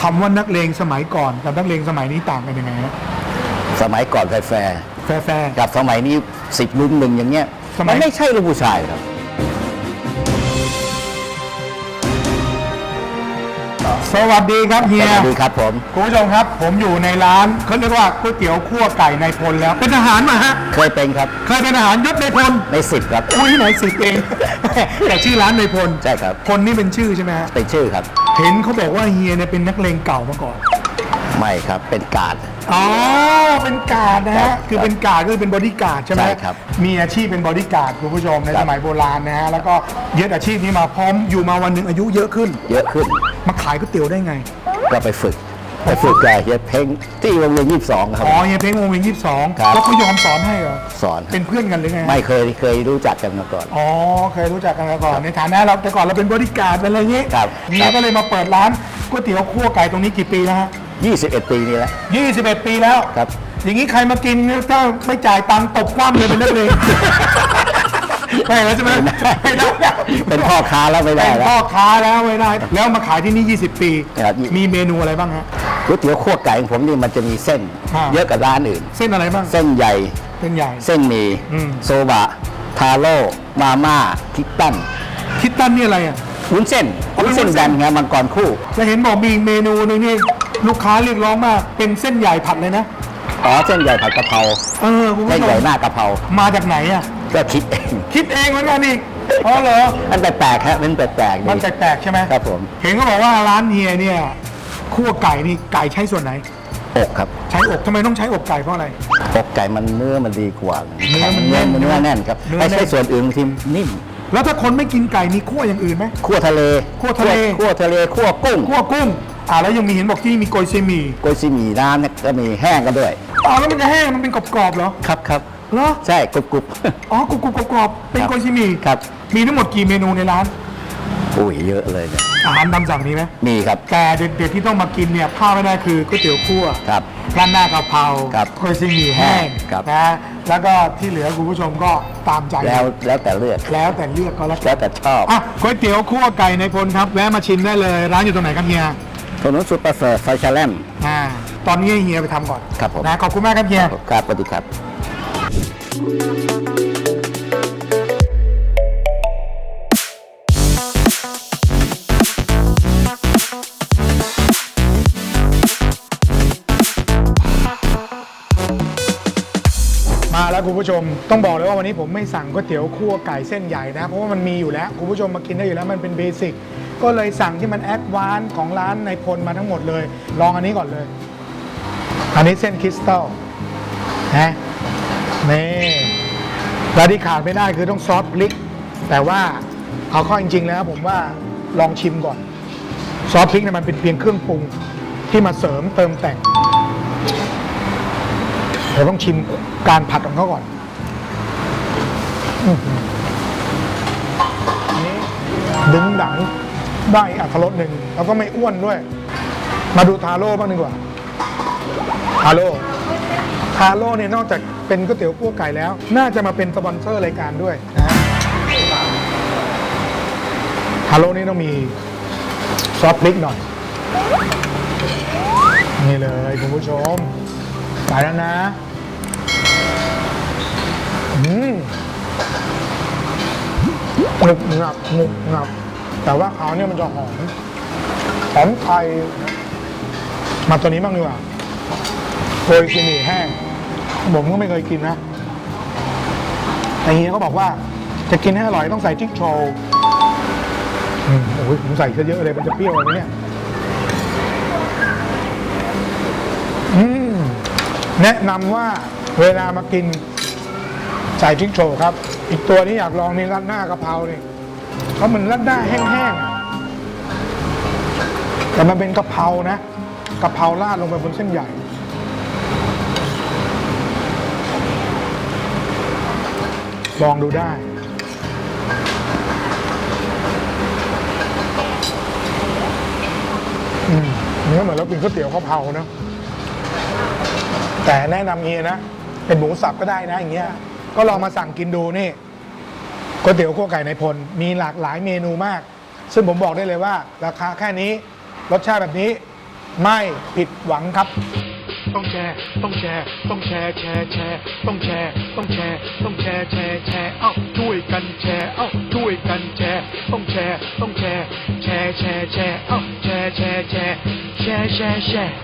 คำว่านักเลงสมัยก่อนกับนักเลงสมัยนี้ต่างกันยังไงฮะสมัยก่อนแฟร์แฟร์แฟร์ๆกับสมัยนี้สิบลุมหนึ่งอย่างเงี้ย สมัย มันไม่ใช่ลูกผู้ชายครับ สวัสดีครับเฮีสยวัสดีครับผม คุณผู้ชมครับ ผมอยู่ในร้านเขาเรียกว่าก๋วยเตี๋ยวคั่วไก่ในพลแล้ว เป็นทหารมาฮะ เคยเป็นครับ เคยเป็นทหารยศในพล ในสิบครับ อุ้ยไหนสิบเอง แต่ชื่อร้านในพล ใช่ครับ พลนี่เป็นชื่อใช่ไหมฮะ เป็นชื่อครับ เห็นเขาบอกว่าเฮียเนี่ยเป็นนักเลงเก่ามาก่อน ไม่ครับ เป็นการด อ๋อเป็นการดนะครัฮะบคือเป็นการดก็คือเป็นบอดี้การ์ดใช่ไหมใช่ครับมีอาชีพเป็นบอดี้การ์ดคุณผู้ชมในครัสบมัยโบราณนะฮะแล้วก็ยึดอาชีพนี้มาพร้อมอยู่มาวันหนึ่งอายุเยอะขึ้น เยอะขึ้นมาขายก๋วยเตี๋ยวได้ไง ก็ไปฝึก ไปฝึกแกเฮียเพ้งที่โรงเรียนยี่สิบสองครับ อ๋อเฮียเพ้งวงเวียนยี่สิบสองครับ แล้วเขายอมสอนให้เหรอสอนเป็นเพื่อนกันหรือไงฮะไม่เคยเคยรู้จักกันมาก่อน อ๋อเคยรู้จักกันมาก่อนในฐานะเราแต่ก่อนเราเป็นบริการดเป็นอะไรอย่างงี้ครับเฮีครัยบก็เลยมาเปิดร้านก๋วยเตี๋ยวคั่วไก่ตรงนี้กี่ปีแล้วฮะ 21 ปีนี้แล้ว21 ปีแล้ว ครับ อย่างนี้ใครมากินเนี่ยถ้าไม่จ่ายตังค์ตบคว่ำเลยเป็นนักเลง ไม่แล้วใช่ไหมไม่ได้เป็นพ่อค้าแล้วไม่ได้เป็นแล้ว พ่อค้าแล้วไม่ได้ แล้วมาขายที่นี่ 20 ปี ครับ มีเมนูอะไรบ้างฮะ ก๋วยเตี๋ยวคั่วไก่ของผมนี่มันจะมีเส้น อ่า เยอะกว่าร้านอื่น เส้นอะไรบ้าง เส้นใหญ่ เส้นใหญ่ เส้นหมี่อืม โซบะ ทาโร่ มาม่าคิตตันคิดตันนี่อะไรอะ วุ้นเส้นอ๋อวุ้นเส้นวุ้นเส้แบนนไงมังกรคู่ จะเห็นบอกมีอีกเมนูหนึงนี่ ลูกค้าเรียกร้องมากเป็นเส้นใหญ่ผัดเลยนะอ๋อเส้นใหญ่ผัดกะเพราเออคุณเส้ผู้นชใหญ่มหน้ากะเพรามาจากไหนอะก็คิดเองคิดเองเหมือนกันอีกอ๋อเหรอมันแปลกๆครับมันแปลกๆมันดีแปลกๆใช่ไหมครับผม เห็นเขาบอกว่าร้านเฮียเนี่ยคั่วไก่นี่ไก่ใช้ส่วนไหน อกครับใช้อกทำไมต้องใช้อกไก่เพราะอะไร อกไก่มันเนื้อมันดีกว่าเนื้อมันแน่แน่นนเนื้อแน่นครับเนื้อไม่แน่ใช่นส่วนอื่นบางทีนิ่มแล้วถ้าคนไม่กินไก่มีคั่วอย่างอื่นไหม คั่วทะเลคั่วทะเล คั่วทะเลคั่วกุ้ง คั่วกุ้ง อ่าแล้วยังมีเห็นบอกที่มีโกยเซหมีโกยซีหมี่น้ำเนี่ยก็มีแห้งกันด้วย อ๋อแล้วมันจะแห้งมันเป็นกรอบๆเหรอครับครับเหรอใช่กรุบกรุบ อ๋อกรุบๆกรอบๆเป็นครับโกยเซหมีครับ มีทั้งหมดกี่เมนูในร้านอุ้ยเยอะเลยเนี่ยอาหารตามสั่งมีไหมมีครับแต่เด็ดๆที่ต้องมากินเนี่ยพลาดไม่ได้คือก๋วยเตี๋ยวคั่ว ครับ ร้านหน้ากะเพราครับโกยเซหมีแห้งครับ นะแล้วก็ที่เหลือคุณผู้ชมก็ตามใจแล้วแล้วแต่เลือกแล้วแต่เลือกก็แล้วกันแล้วแต่ชอบ อะก๋วยเตี๋ยวคั่วไก่ในพลครับแวะมาชิมได้เลย ร้านอยู่ตรงไหนครับเฮีย ถนนสุดประเสริฐซอยชาแลมอ่าตอนนี้ให้เฮียไปทำก่อนครับผมนะขอบคุณมากครับเฮีย ครับสวัสดีครับ แล้วคุณผู้ชมต้องบอกเลยว่าวันนี้ผมไม่สั่งก๋วยเตี๋ยวคั่วไก่เส้นใหญ่นะ เพราะว่ามันมีอยู่แล้วคุณผู้ชมมากินได้อยู่แล้วมันเป็นเบสิกก็เลยสั่งที่มันแอดวานซ์ของร้านในพลมาทั้งหมดเลย ลองอันนี้ก่อนเลย อันนี้เส้นคริสตัลนะนี่แล้วที่ขาดไม่ได้คือต้องซอสพริก แต่ว่าเอาเข้อจริงๆแล้วผมว่าลองชิมก่อน ซอสพริกเนี่ยมันเป็นเพียงเครื่องปรุงที่มาเสริมเติมแต่ง เราต้องชิมการผัดของเขาก่อนอันนี้ดึงดังได้อัตรสหนึ่งแล้วก็ไม่อ้วนด้วย มาดูทาโร่บ้างดีกว่าทาโร่ทาโร่เนี่ยนอกจากเป็นก๋วยเตี๋ยวคั่วไก่แล้ว น่าจะมาเป็นสปอนเซอร์รายการด้วยนะฮะทาโร่นี่ต้องมีซอสพริกหน่อย นี่เลยคุณผู้ชม ไปแล้วนะ อืมหนึบหนับหนุบหนับ แต่ว่าเขาเนี่ยมันจะหอม หอมไทย มาตัวนี้บ้างดีกว่าโอยกินหมี่แห้ง ผมก็ไม่เคยกินนะแต่เฮียเขาบอกว่า จะกินให้อร่อยต้องใส่จิ๊กโชว์อืมโอ้ยผมใส่เยอะเลยมันจะเปรี้ยวอะไรเนี่ย อืม แนะนำว่าเวลามากินใส่พริกโชครับ อีกตัวนี้อยากลองนี่รัดหน้ากะเพรานี่เพราะมันรัดหน้าแห้งๆแต่มันเป็นกะเพรานะกะเพราราดลงไปบนเส้นใหญ่ลองดูได้ อืมเนื้อเหมือนเรากินก๋วยเตี๋ยวกะเพรานะ แต่แนะนำเฮียนะ เป็นหมูสับก็ได้นะอย่างเงี้ย ก็ลองมาสั่งกินดูนี่ก๋วยเตี๋ยวคั่วไก่ในพล มีหลากหลายเมนูมาก ซึ่งผมบอกได้เลยว่า ราคาแค่นี้ รสชาติแบบนี้ ไม่ผิดหวังครับ ต้องแชร์ต้องแชร์ต้องแชร์แชร์แชร์ต้องแชร์ต้องแชร์ต้องแชร์แชร์แชร์เอ้าช่วยกันแชร์เอ้าช่วยกันแชร์ต้องแชร์ต้องแชร์แชร์แชร์แชร์เอ้าแชร์แชร์แชร์แชร์แชร์แชร์